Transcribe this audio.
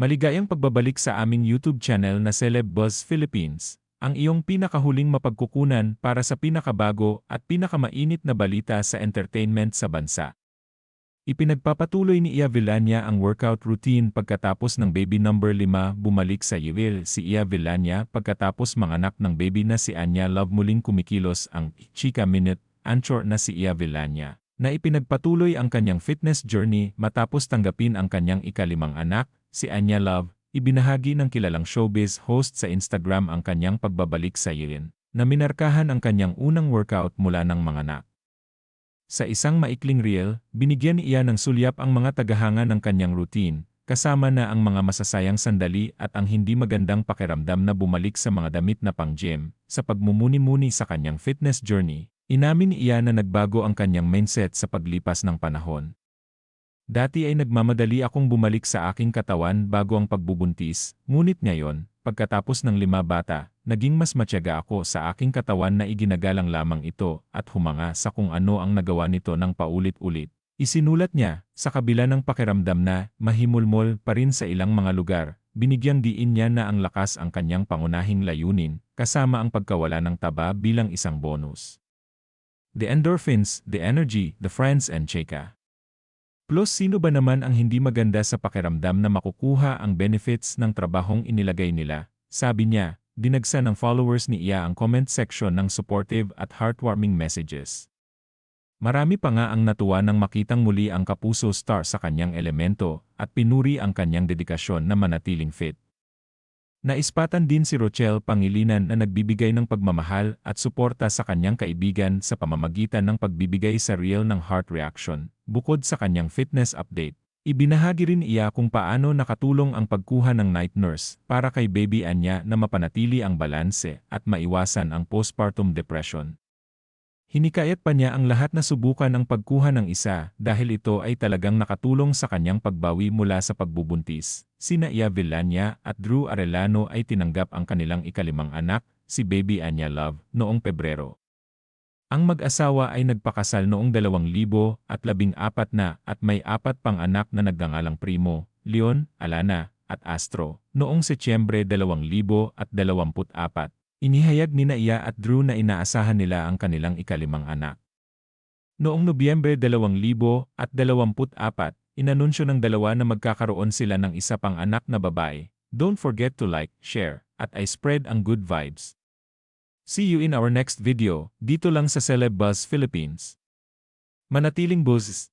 Maligayang pagbabalik sa aming YouTube channel na Celeb Buzz Philippines, ang iyong pinakahuling mapagkukunan para sa pinakabago at pinakamainit na balita sa entertainment sa bansa. Ipinagpapatuloy ni Ia Villania ang workout routine pagkatapos ng baby number 5 bumalik sa UWIL si Ia Villania pagkatapos manganak ng baby na si Anya Love muling kumikilos ang Chika Minute, anchor na si Ia Villania, na ipinagpatuloy ang kanyang fitness journey matapos tanggapin ang kanyang ikalimang anak, si Anya Love, ibinahagi ng kilalang showbiz host sa Instagram ang kanyang pagbabalik sa UWIL, na minarkahan ang kanyang unang workout mula ng mga anak. Sa isang maikling reel, binigyan ni Ian ng sulyap ang mga tagahanga ng kanyang routine, kasama na ang mga masasayang sandali at ang hindi magandang pakiramdam na bumalik sa mga damit na pang-gym. Sa pagmumuni-muni sa kanyang fitness journey, inamin ni Ian na nagbago ang kanyang mindset sa paglipas ng panahon. Dati ay nagmamadali akong bumalik sa aking katawan bago ang pagbubuntis, ngunit ngayon, pagkatapos ng lima bata, naging mas matyaga ako sa aking katawan na iginagalang lamang ito at humanga sa kung ano ang nagawa nito ng paulit-ulit. Isinulat niya, sa kabila ng pakiramdam na mahimulmol pa rin sa ilang mga lugar, binigyang diin niya na ang lakas ang kanyang pangunahing layunin, kasama ang pagkawala ng taba bilang isang bonus. The endorphins, the energy, the friends and cheka. Plus sino ba naman ang hindi maganda sa pakiramdam na makukuha ang benefits ng trabahong inilagay nila, sabi niya, dinagsa ng followers ni Iya ang comment section ng supportive at heartwarming messages. Marami pa nga ang natuwa nang makitang muli ang kapuso star sa kanyang elemento at pinuri ang kanyang dedikasyon na manatiling fit. Naispatan din si Rochelle Pangilinan na nagbibigay ng pagmamahal at suporta sa kanyang kaibigan sa pamamagitan ng pagbibigay sa reel ng heart reaction, bukod sa kanyang fitness update. Ibinahagi rin iya kung paano nakatulong ang pagkuha ng night nurse para kay baby Anya na mapanatili ang balanse at maiwasan ang postpartum depression. Hinikayat pa niya ang lahat na subukan ang pagkuha ng isa dahil ito ay talagang nakatulong sa kanyang pagbawi mula sa pagbubuntis. Sina Ia Villania at Drew Arellano ay tinanggap ang kanilang ikalimang anak, si Baby Anya Love, noong Pebrero. Ang mag-asawa ay nagpakasal noong 2014 na at may apat pang anak na nagngangalang Primo, Leon, Alana, at Astro, noong Setyembre 2024. Inihayag ni Naiya at Drew na inaasahan nila ang kanilang ikalimang anak. Noong Nobyembre 2024, inanunsyo ng dalawa na magkakaroon sila ng isa pang anak na babae. Don't forget to like, share, at I spread ang good vibes. See you in our next video, dito lang sa Celeb Buzz Philippines. Manatiling buzz!